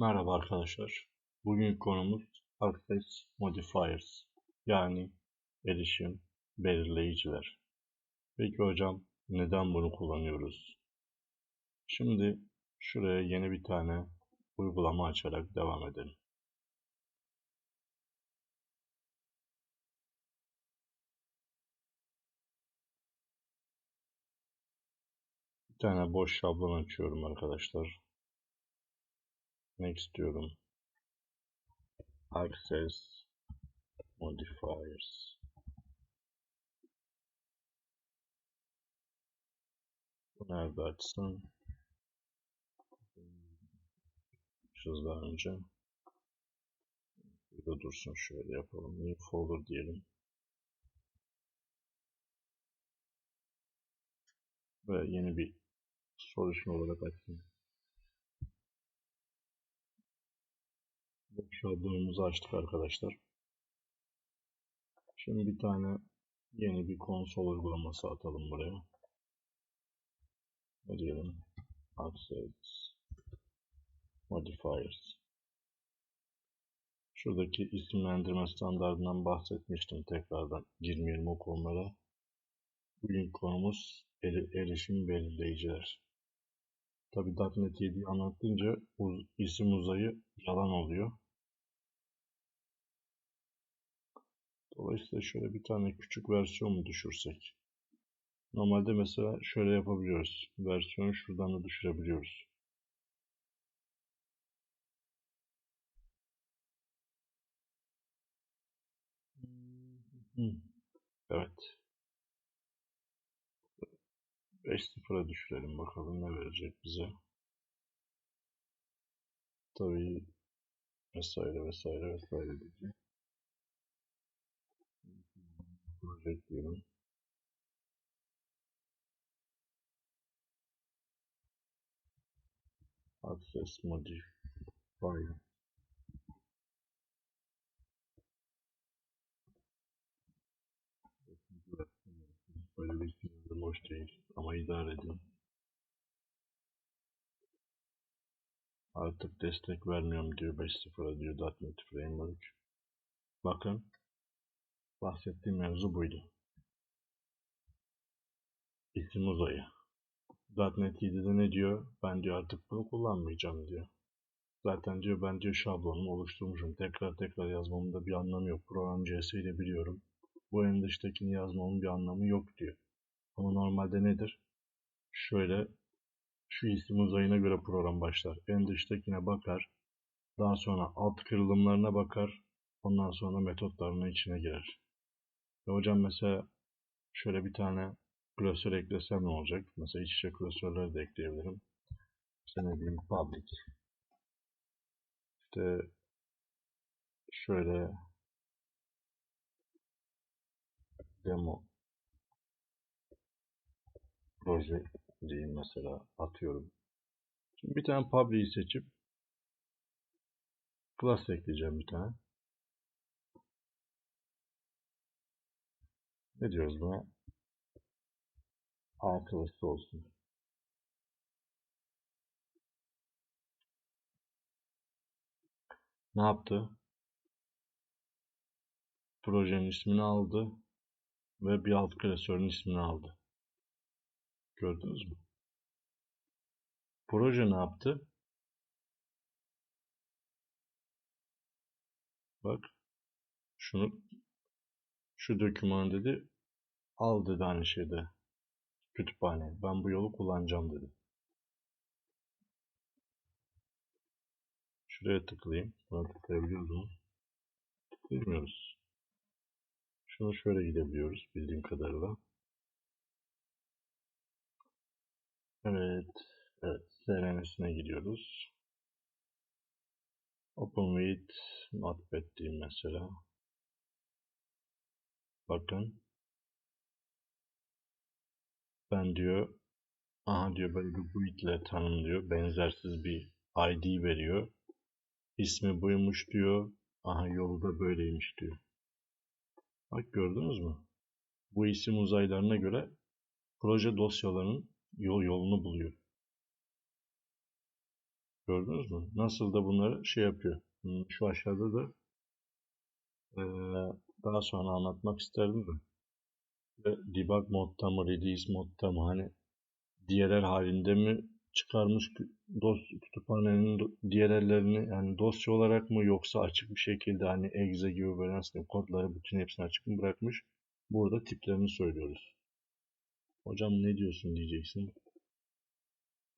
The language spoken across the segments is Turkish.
Merhaba arkadaşlar. Bugün konumuz Access Modifiers yani erişim belirleyiciler. Peki hocam neden bunu kullanıyoruz? Şimdi şuraya yeni bir tane uygulama açarak devam edelim. Bir tane boş şablon açıyorum arkadaşlar. Next diyorum. Access Modifiers. Bu nerede açsın? Şuz daha önce. Burada dursun şöyle yapalım. New folder diyelim. Ve yeni bir solution olarak açsın. Şablonumuzu açtık arkadaşlar. Şimdi bir tane yeni bir konsol uygulaması atalım buraya. Ne diyelim? Access Modifiers. Şuradaki isimlendirme standartından bahsetmiştim tekrardan girmeyelim o konulara. Bugün konumuz erişim belirleyiciler. Tabi .NET 7'yi anlatınca uz isim uzayı yalan oluyor. Dolayısıyla şöyle bir tane küçük versiyon mu düşürsek? Normalde mesela şöyle yapabiliyoruz. Versiyonu şuradan da düşürebiliyoruz. Evet. 5.0'a düşürelim bakalım ne verecek bize. Tabii vesaire vesaire vesaire diyecek. Diyelim. Access Modifier. Böyle bir sınırım hoş değil ama idare edin. Artık destek vermiyorum diyor 5.0'a diyor .NET Framework. Bakın bahsettiğim mevzu buydu. İsim uzayı. .NET 7'de ne diyor? Ben diyor artık bunu kullanmayacağım diyor. Zaten diyor ben diyor şablonumu oluşturmuşum. Tekrar tekrar yazmamın da bir anlamı yok. Program CS ile biliyorum. Bu en dıştakini yazmamın bir anlamı yok diyor. Ama normalde nedir? Şöyle şu isim uzayına göre program başlar. En dıştakine bakar. Daha sonra alt kırılımlarına bakar. Ondan sonra metotlarının içine girer. Ve hocam mesela şöyle bir tane klasör eklesem ne olacak? Mesela iç içe klasörleri de ekleyebilirim. İşte ne diyeyim public. İşte şöyle demo proje diyeyim mesela atıyorum. Şimdi bir tane public'i seçip class ekleyeceğim bir tane. Ne diyoruz buna? A klası olsun. Ne yaptı? Projenin ismini aldı ve bir alt klasörün ismini aldı. Gördünüz mü? Proje ne yaptı? Bak şunu şu doküman dedi al dedi aynı şeyde kütüphane. Ben bu yolu kullanacağım dedi. Şuraya tıklayayım. Buna tıklayabiliyoruz mu? Tıklayamıyoruz. Şunu şöyle gidebiliyoruz bildiğim kadarıyla. Evet. Evet. SRM'sine gidiyoruz. Open with Notepad diyeyim mesela. Bakın. Ben diyor aha diyor böyle bir bu ile tanımlıyor. Benzersiz bir ID veriyor. İsmi buymuş diyor. Aha yolu da böyleymiş diyor. Bak gördünüz mü? Bu isim uzaylarına göre proje dosyalarının yol yolunu buluyor. Gördünüz mü? Nasıl da bunları şey yapıyor. Şu aşağıda da daha sonra anlatmak isterdim de. Debug modda mı, release modda mı hani DLL halinde mi çıkarmış kü- dos kütüphanenin DLL'lerini yani dosya olarak mı yoksa açık bir şekilde hani exe gibi böyle nasıl kodları bütün hepsini açık mı bırakmış? Burada tiplerini söylüyoruz. Hocam ne diyorsun diyeceksin.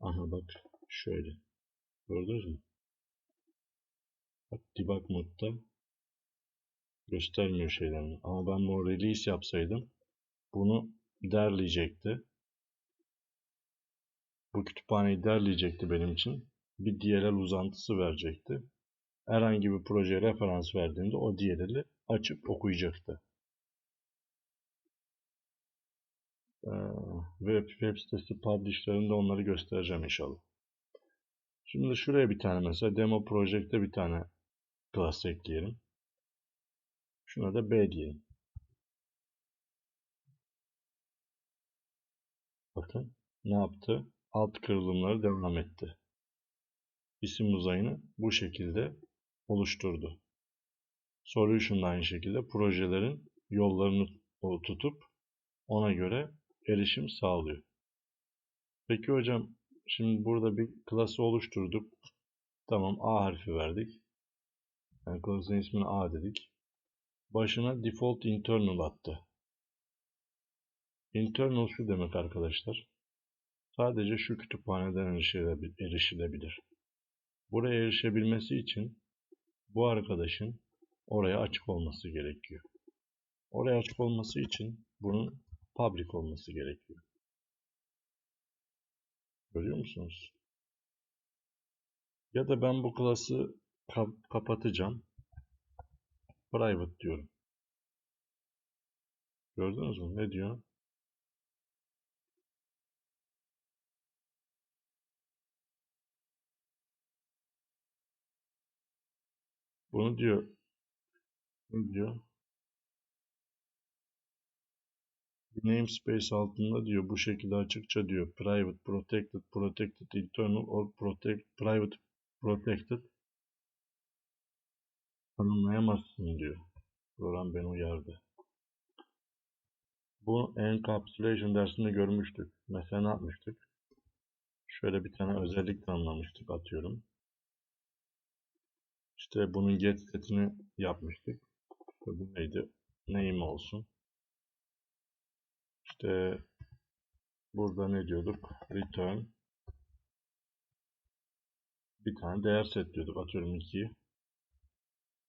Aha bak şöyle. Gördünüz mü? Bak debug modda göstermiyor şeylerini. Ama ben bu release yapsaydım bunu derleyecekti. Bu kütüphaneyi derleyecekti benim için. Bir DLL uzantısı verecekti. Herhangi bir projeye referans verdiğimde o DLL'i açıp okuyacaktı. Ee, web, web sitesi publishlerinde onları göstereceğim inşallah. Şimdi şuraya bir tane mesela demo project'te bir tane class ekleyelim. Şuna da B diyelim. Bakın ne yaptı? Alt kırılımları devam etti. İsim uzayını bu şekilde oluşturdu. Solution da aynı şekilde projelerin yollarını tutup ona göre erişim sağlıyor. Peki hocam şimdi burada bir klası oluşturduk. Tamam A harfi verdik. Yani klasın ismini A dedik. Başına default internal attı. Internal şu demek arkadaşlar. Sadece şu kütüphaneden erişilebi- erişilebilir. Buraya erişebilmesi için bu arkadaşın oraya açık olması gerekiyor. Oraya açık olması için bunun public olması gerekiyor. Görüyor musunuz? Ya da ben bu klası kap- kapatacağım. Private diyorum. Gördünüz mü? Ne diyor? Bunu diyor. Ne diyor? namespace altında diyor bu şekilde açıkça diyor private protected protected internal or protect private protected tanımlayamazsın diyor. Program beni uyardı. Bu encapsulation dersinde görmüştük. Mesela ne yapmıştık? Şöyle bir tane özellik tanımlamıştık atıyorum. İşte bunun get setini yapmıştık. İşte bu neydi? Name olsun. İşte burada ne diyorduk? Return bir tane değer set diyorduk. Atıyorum 2'yi.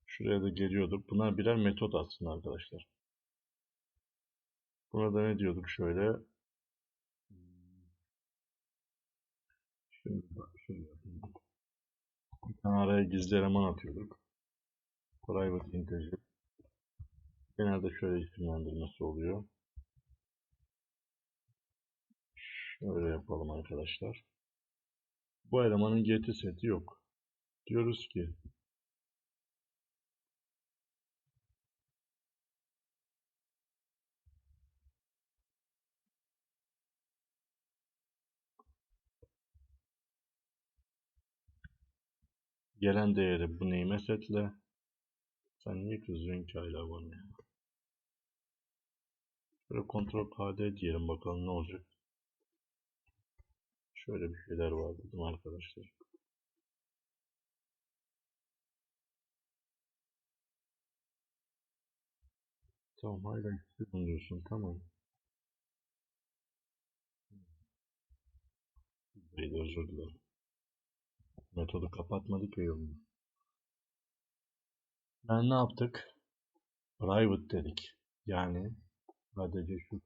Şuraya da geliyorduk. Bunlar birer metot aslında arkadaşlar. Burada ne diyorduk şöyle? Şimdi bak şöyle yapayım. Bir tane araya gizli eleman atıyorduk. Private integer. Genelde şöyle isimlendirmesi oluyor. Şöyle yapalım arkadaşlar. Bu elemanın get'i seti yok. Diyoruz ki gelen değeri bu neyime setle. Sen niye kızıyorsun ki hala? Şöyle kontrol KD diyelim bakalım ne olacak. Şöyle bir şeyler var dedim arkadaşlar. Tamam hala istiyorum diyorsun tamam. Neydi özür dilerim. Metodu kapatmadık ya yolunu. Ben ne yaptık? Private dedik. Yani sadece şu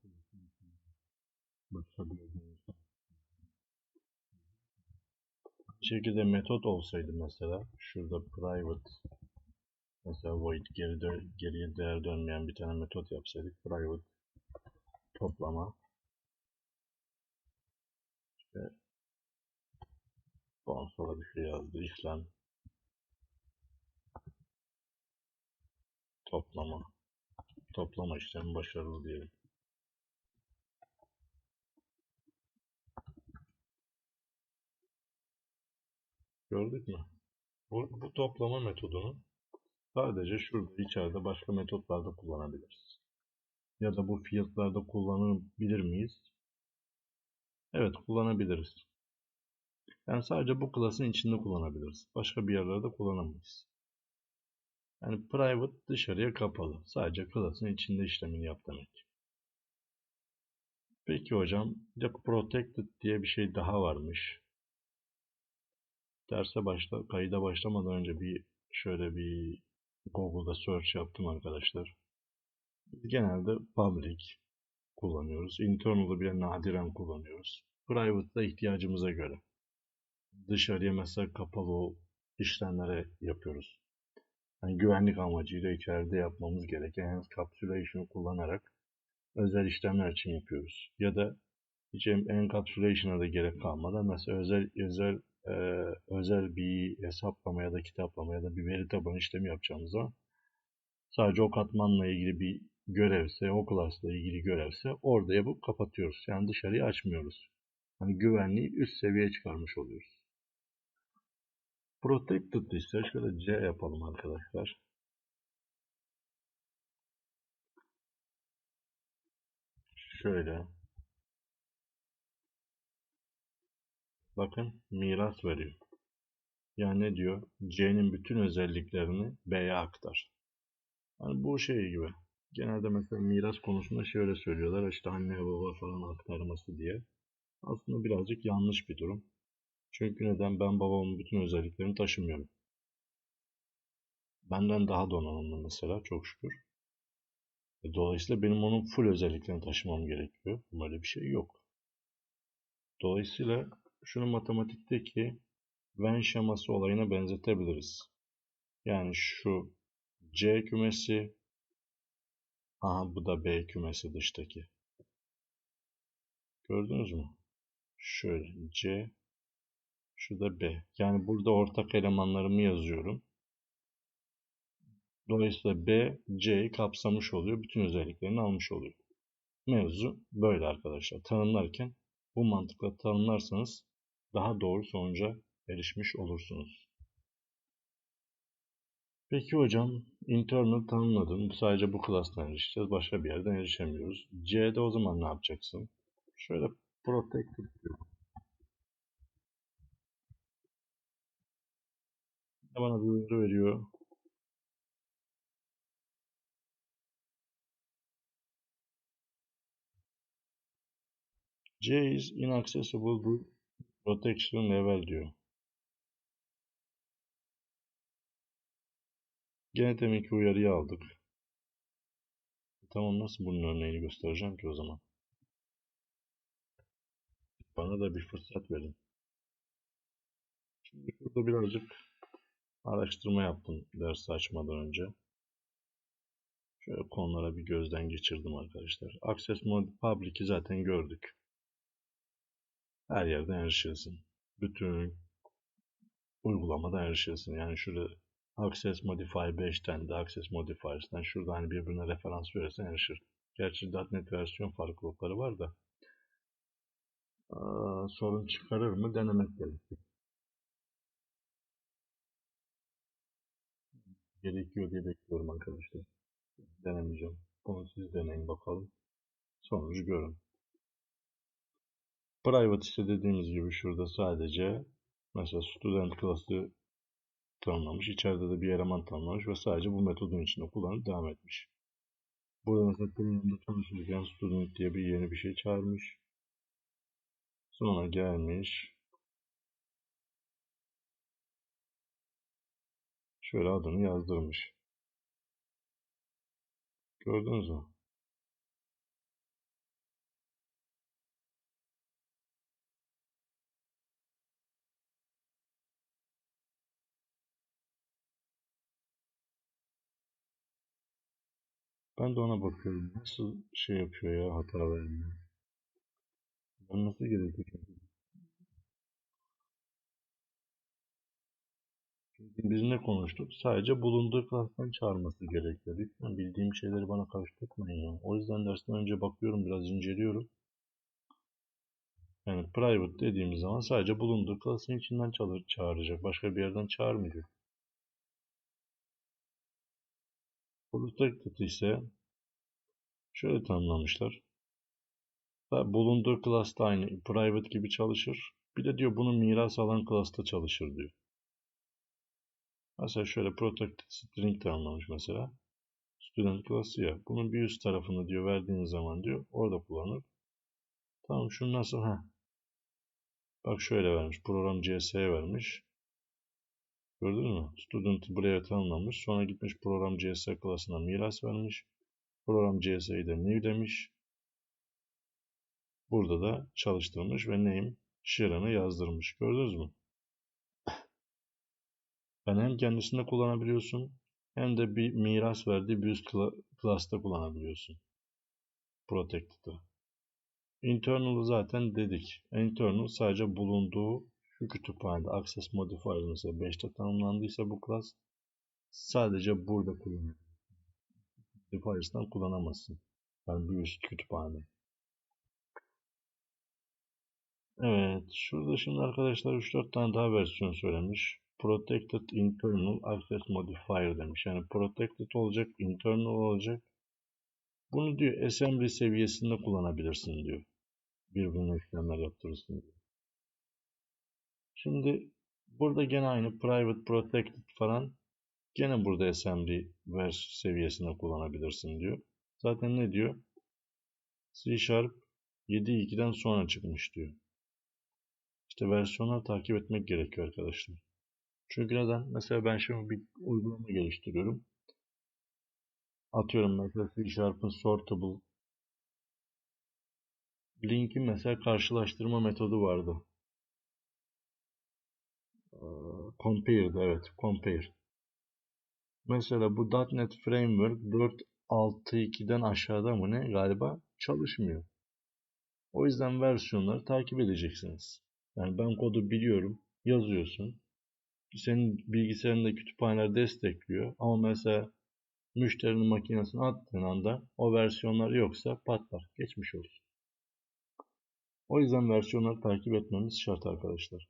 şekilde metot olsaydı mesela şurada private mesela void geri dö geriye değer dönmeyen bir tane metot yapsaydık private toplama ondan sonra bir şey yazdı işlem toplama toplama işlemi başarılı diyelim. Gördük mü? Bu, bu toplama metodunu sadece şurada içeride başka metotlarda kullanabiliriz. Ya da bu fiyatlarda kullanabilir miyiz? Evet kullanabiliriz. Yani sadece bu klasın içinde kullanabiliriz. Başka bir yerlerde kullanamayız. Yani private dışarıya kapalı. Sadece klasın içinde işlemini yap demek. Peki hocam, bir de protected diye bir şey daha varmış. Derse başla, kayıda başlamadan önce bir şöyle bir Google'da search yaptım arkadaşlar. Biz genelde public kullanıyoruz. Internal'ı bile nadiren kullanıyoruz. Private'da ihtiyacımıza göre. Dışarıya mesela kapalı işlemlere yapıyoruz. Yani güvenlik amacıyla içeride yapmamız gereken encapsulation'ı kullanarak özel işlemler için yapıyoruz. Ya da hiç encapsulation'a da gerek kalmadan mesela özel özel e, özel bir hesaplama ya da kitaplama ya da bir veri tabanı işlemi yapacağımız zaman sadece o katmanla ilgili bir görevse, o class'la ilgili görevse orada yapıp kapatıyoruz. Yani dışarıya açmıyoruz. Hani güvenliği üst seviyeye çıkarmış oluyoruz. Protected ise şöyle C yapalım arkadaşlar. Şöyle. Bakın miras veriyor. Yani ne diyor? C'nin bütün özelliklerini B'ye aktar. Yani bu şey gibi. Genelde mesela miras konusunda şöyle söylüyorlar. işte anne baba falan aktarması diye. Aslında birazcık yanlış bir durum. Çünkü neden? Ben babamın bütün özelliklerini taşımıyorum. Benden daha donanımlı mesela çok şükür. E, dolayısıyla benim onun full özelliklerini taşımam gerekiyor. Böyle bir şey yok. Dolayısıyla şunu matematikteki Venn şeması olayına benzetebiliriz. Yani şu C kümesi aha bu da B kümesi dıştaki. Gördünüz mü? Şöyle C şu da B. Yani burada ortak elemanlarımı yazıyorum. Dolayısıyla B, C'yi kapsamış oluyor. Bütün özelliklerini almış oluyor. Mevzu böyle arkadaşlar. Tanımlarken bu mantıkla tanımlarsanız daha doğru sonuca erişmiş olursunuz. Peki hocam, internal tanımladım. Sadece bu class'tan erişeceğiz. Başka bir yerden erişemiyoruz. C'de o zaman ne yapacaksın? Şöyle protected diyorum. Bana bir uyarı veriyor. C is inaccessible to protection level diyor. Gene deminki uyarıyı aldık. Tamam nasıl bunun örneğini göstereceğim ki o zaman? Bana da bir fırsat verin. Şimdi burada birazcık araştırma yaptım ders açmadan önce. Şöyle konulara bir gözden geçirdim arkadaşlar. Access Mode Public'i zaten gördük. Her yerden erişirsin. Bütün uygulamadan erişirsin. Yani şurada Access Modify 5'ten de Access Modifiers'ten şurada hani birbirine referans verirsen erişir. Gerçi .NET versiyon farklılıkları var da Aa, sorun çıkarır mı denemek gerekir. Gerekiyor diye bekliyorum arkadaşlar. Denemeyeceğim. Bunu siz deneyin bakalım. Sonucu görün. Private ise dediğimiz gibi şurada sadece mesela student class'ı tanımlamış. İçeride de bir eleman tanımlamış ve sadece bu metodun içinde kullanıp devam etmiş. Burada mesela programda çalışırken student diye bir yeni bir şey çağırmış. Sonra gelmiş. Şöyle adını yazdırmış. Gördünüz mü? Ben de ona bakıyorum. Nasıl şey yapıyor ya hata vermiyor. Ben nasıl gerekiyor? Çünkü biz ne konuştuk? Sadece bulunduğu klastan çağırması gerekiyor. Lütfen bildiğim şeyleri bana karıştırmayın ya. O yüzden dersten önce bakıyorum biraz inceliyorum. Yani private dediğimiz zaman sadece bulunduğu klasın içinden çağıracak. Başka bir yerden çağırmıyor. Protected ise şöyle tanımlamışlar. Bulunduğu klasta aynı private gibi çalışır. Bir de diyor bunu miras alan klasta çalışır diyor. Mesela şöyle protected string tanımlamış mesela. Student klası ya. Bunun bir üst tarafını diyor verdiğiniz zaman diyor orada kullanır. Tamam şunu nasıl ha? Bak şöyle vermiş. Program CS'ye vermiş. Gördün mü? Student'ı buraya tanımlamış. Sonra gitmiş program CS klasına miras vermiş. Program CS'yi de new demiş. Burada da çalıştırmış ve name Sharon'ı yazdırmış. Gördünüz mü? Yani hem kendisinde kullanabiliyorsun hem de bir miras verdiği bir üst class'ta kullanabiliyorsun. Protected'ı. Internal'ı zaten dedik. Internal sadece bulunduğu şu kütüphanede access modifier mesela 5'te tanımlandıysa bu class sadece burada kullanılır. Modifiers'tan kullanamazsın. Yani bir üst kütüphane. Evet. Şurada şimdi arkadaşlar 3-4 tane daha versiyon söylemiş. Protected Internal Access Modifier demiş. Yani protected olacak, internal olacak. Bunu diyor assembly seviyesinde kullanabilirsin diyor. Birbirine işlemler yaptırırsın diyor. Şimdi burada gene aynı private protected falan gene burada assembly vers seviyesinde kullanabilirsin diyor. Zaten ne diyor? C Sharp 7.2'den sonra çıkmış diyor. İşte versiyonları takip etmek gerekiyor arkadaşlar. Çünkü neden? Mesela ben şimdi bir uygulama geliştiriyorum. Atıyorum mesela C Sharp'ın sortable linkin mesela karşılaştırma metodu vardı. Ee, compare'dı evet compare. Mesela bu .NET Framework 4.6.2'den aşağıda mı ne galiba çalışmıyor. O yüzden versiyonları takip edeceksiniz. Yani ben kodu biliyorum, yazıyorsun. Senin bilgisayarında kütüphaneler destekliyor. Ama mesela müşterinin makinesine attığın anda o versiyonlar yoksa patlar. Geçmiş olsun. O yüzden versiyonları takip etmemiz şart arkadaşlar.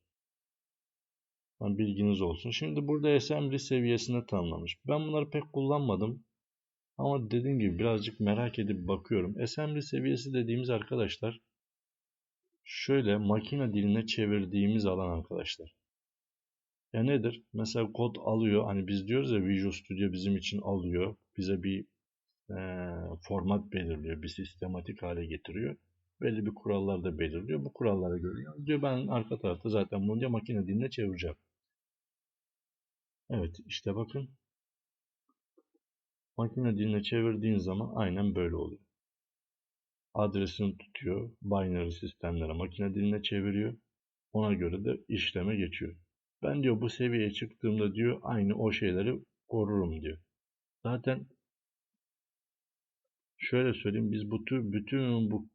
Yani bilginiz olsun. Şimdi burada assembly seviyesine tanımlamış. Ben bunları pek kullanmadım. Ama dediğim gibi birazcık merak edip bakıyorum. Assembly seviyesi dediğimiz arkadaşlar şöyle makine diline çevirdiğimiz alan arkadaşlar. Ya nedir? Mesela kod alıyor. Hani biz diyoruz ya Visual Studio bizim için alıyor. Bize bir e, format belirliyor. Bir sistematik hale getiriyor. Belli bir kurallar da belirliyor. Bu kurallara göre diyor ben arka tarafta zaten bunu diye makine diline çevireceğim. Evet işte bakın. Makine diline çevirdiğin zaman aynen böyle oluyor adresini tutuyor. Binary sistemlere makine diline çeviriyor. Ona göre de işleme geçiyor. Ben diyor bu seviyeye çıktığımda diyor aynı o şeyleri korurum diyor. Zaten şöyle söyleyeyim biz bu tür bütün bu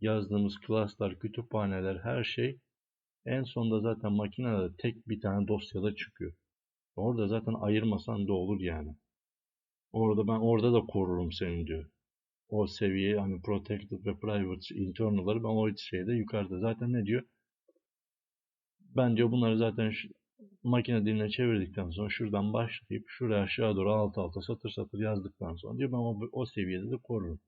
yazdığımız klaslar, kütüphaneler her şey en sonunda zaten makinede tek bir tane dosyada çıkıyor. Orada zaten ayırmasan da olur yani. Orada ben orada da korurum seni diyor o seviye hani protected ve private internal'ları ben o şeyde yukarıda. Zaten ne diyor? Ben diyor bunları zaten makine diline çevirdikten sonra şuradan başlayıp şuraya aşağı doğru alt alta satır satır yazdıktan sonra diyor ben o, seviyede de korurum.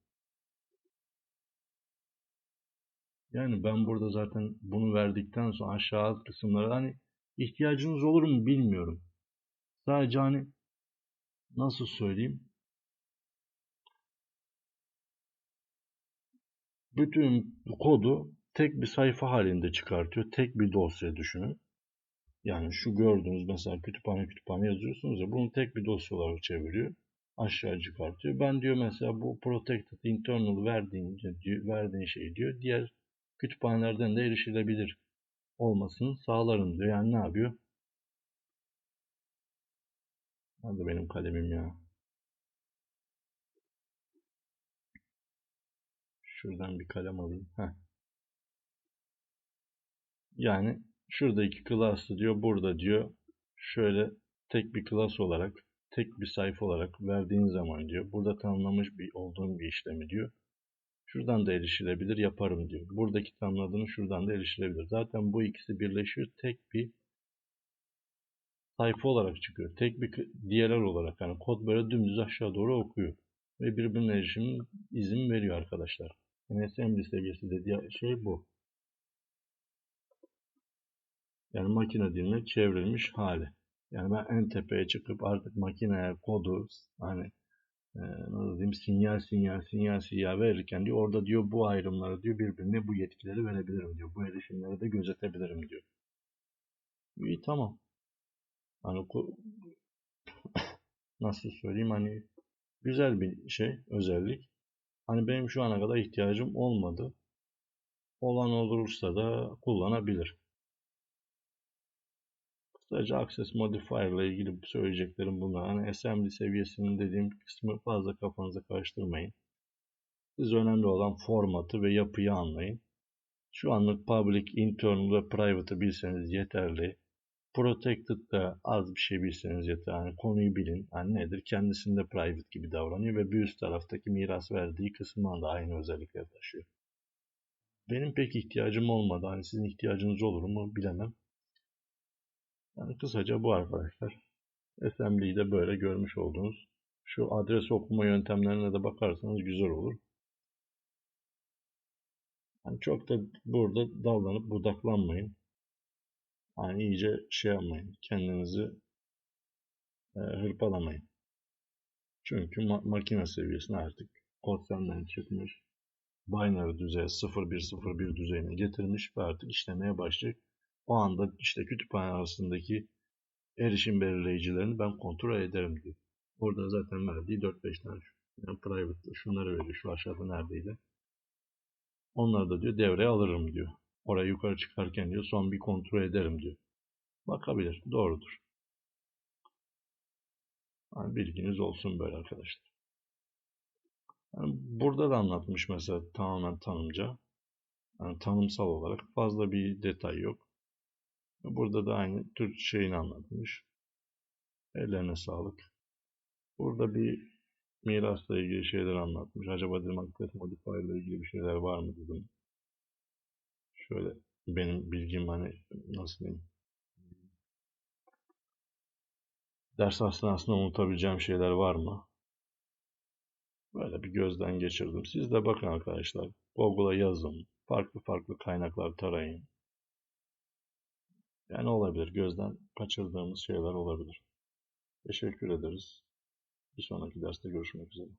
Yani ben burada zaten bunu verdikten sonra aşağı alt kısımlara hani ihtiyacınız olur mu bilmiyorum. Sadece hani nasıl söyleyeyim bütün kodu tek bir sayfa halinde çıkartıyor. Tek bir dosya düşünün. Yani şu gördüğünüz mesela kütüphane kütüphane yazıyorsunuz ya bunu tek bir dosya olarak çeviriyor. Aşağı çıkartıyor. Ben diyor mesela bu protected internal verdiğin, verdiğin şey diyor diğer kütüphanelerden de erişilebilir olmasını sağlarım diyor. Yani ne yapıyor? Hadi benim kalemim ya. Şuradan bir kalem alayım. Heh. Yani şuradaki class'ı diyor burada diyor şöyle tek bir class olarak tek bir sayfa olarak verdiğin zaman diyor burada tanımlamış bir olduğun bir işlemi diyor. Şuradan da erişilebilir yaparım diyor. Buradaki tanımladığını şuradan da erişilebilir. Zaten bu ikisi birleşiyor. Tek bir sayfa olarak çıkıyor. Tek bir DLL olarak. Yani kod böyle dümdüz aşağı doğru okuyor. Ve birbirine erişimin izin veriyor arkadaşlar. Assembly seviyesi dediği şey bu. Yani makine diline çevrilmiş hali. Yani ben en tepeye çıkıp artık makineye kodu hani e, nasıl diyeyim sinyal sinyal sinyal sinyal verirken diyor orada diyor bu ayrımları diyor birbirine bu yetkileri verebilirim diyor. Bu erişimleri de gözetebilirim diyor. İyi tamam. Hani nasıl söyleyeyim hani güzel bir şey özellik. Hani benim şu ana kadar ihtiyacım olmadı. Olan olursa da kullanabilir. Kısaca Access Modifier ile ilgili söyleyeceklerim bunlar. Hani assembly seviyesinin dediğim kısmı fazla kafanıza karıştırmayın. Siz önemli olan formatı ve yapıyı anlayın. Şu anlık public, internal ve private'ı bilseniz yeterli. Protected'da az bir şey bilseniz yeter. Yani konuyu bilin. Yani nedir? Kendisinde private gibi davranıyor ve bir üst taraftaki miras verdiği kısımdan da aynı özellikleri taşıyor. Benim pek ihtiyacım olmadı. Hani sizin ihtiyacınız olur mu bilemem. Yani kısaca bu arkadaşlar. Assembly'yi de böyle görmüş oldunuz. Şu adres okuma yöntemlerine de bakarsanız güzel olur. Yani çok da burada dallanıp budaklanmayın. Yani iyice şey yapmayın. Kendinizi e, hırpalamayın. Çünkü ma makine seviyesine artık kod senden çıkmış. Binary düzeye 0101 düzeyine getirmiş ve artık işlemeye başlayacak. O anda işte kütüphane arasındaki erişim belirleyicilerini ben kontrol ederim diyor. Orada zaten verdiği 4-5 tane yani private şunları veriyor. Şu aşağıda neredeydi? Onları da diyor devreye alırım diyor. Oraya yukarı çıkarken diyor son bir kontrol ederim diyor. Bakabilir. Doğrudur. Yani bilginiz olsun böyle arkadaşlar. Yani burada da anlatmış mesela tamamen tanımca. Yani tanımsal olarak fazla bir detay yok. Burada da aynı Türk şeyini anlatmış. Ellerine sağlık. Burada bir mirasla ilgili şeyler anlatmış. Acaba dedim Access Modifier ile ilgili bir şeyler var mı dedim. Şöyle benim bilgim hani nasıl diyeyim. Ders esnasında unutabileceğim şeyler var mı? Böyle bir gözden geçirdim. Siz de bakın arkadaşlar. Google'a yazın. Farklı farklı kaynaklar tarayın. Yani olabilir. Gözden kaçırdığımız şeyler olabilir. Teşekkür ederiz. Bir sonraki derste görüşmek üzere.